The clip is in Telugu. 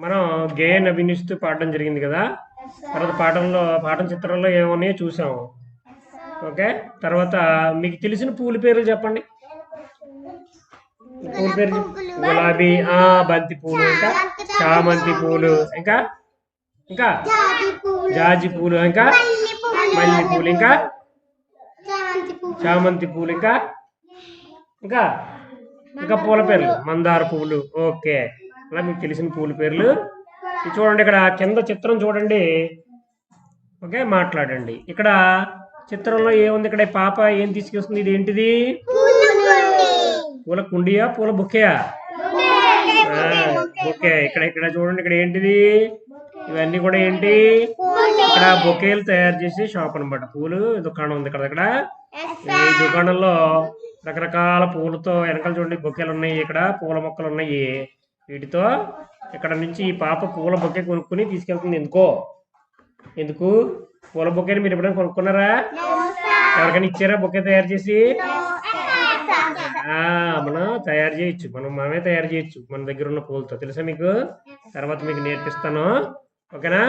మనం గేయాన్ని అభినయిస్తూ పాడడం జరిగింది కదా? తర్వాత పాఠంలో పాఠం చిత్రంలో ఏమన్నాయో చూసాము. ఓకే? తర్వాత మీకు తెలిసిన పూల పేర్లు చెప్పండి. పూల పేరు గులాబీ ఆ బంతి పూలు ఇంకా. చామంతి పూలు ఇంకా. ఇంకా. జాజి పూలు ఇంకా. మల్లె పూలు ఇంకా. చామంతి పూలు ఇంకా. ఇంకా. ఇంకా పూల పేర్లు. మందార పూలు. ఓకే. అలా మీకు తెలిసిన పూల పేర్లు. ఇది చూడండి ఇక్కడ కింద చిత్రం చూడండి. ఓకే మాట్లాడండి. ఇక్కడ చిత్రంలో ఏముంది? ఇక్కడ పాప ఏం తీసుకొస్తుంది? ఇది ఏంటిది? పూల కుండియా? పూల బుకేయా? బొకే. ఇక్కడ ఇక్కడ చూడండి ఇక్కడ ఏంటిది? ఇవన్నీ కూడా ఏంటి? ఇక్కడ బొకేలు తయారు చేసి షాప్ అన్నమాట. పూలు దుకాణం ఉంది ఇక్కడ ఇక్కడ. ఈ దుకాణంలో రకరకాల పూలతో వెనకాల చూడండి బొకేలు ఉన్నాయి. ఇక్కడ పూల మొక్కలు ఉన్నాయి. వీటితో ఇక్కడ నుంచి ఈ పాప పూల బొకే కొనుక్కుని తీసుకెళ్తుంది. ఎందుకో? ఎందుకు? పూల బొకేని మీరు ఎప్పుడైనా కొనుక్కున్నారా? ఎవరికైనా ఇచ్చారా బొకే తయారు చేసి? మనం తయారు చేయొచ్చు. మనం మనమే తయారు చేయొచ్చు మన దగ్గర ఉన్న పూలతో. తెలుసా మీకు? తర్వాత మీకు నేర్పిస్తాను. ఓకేనా?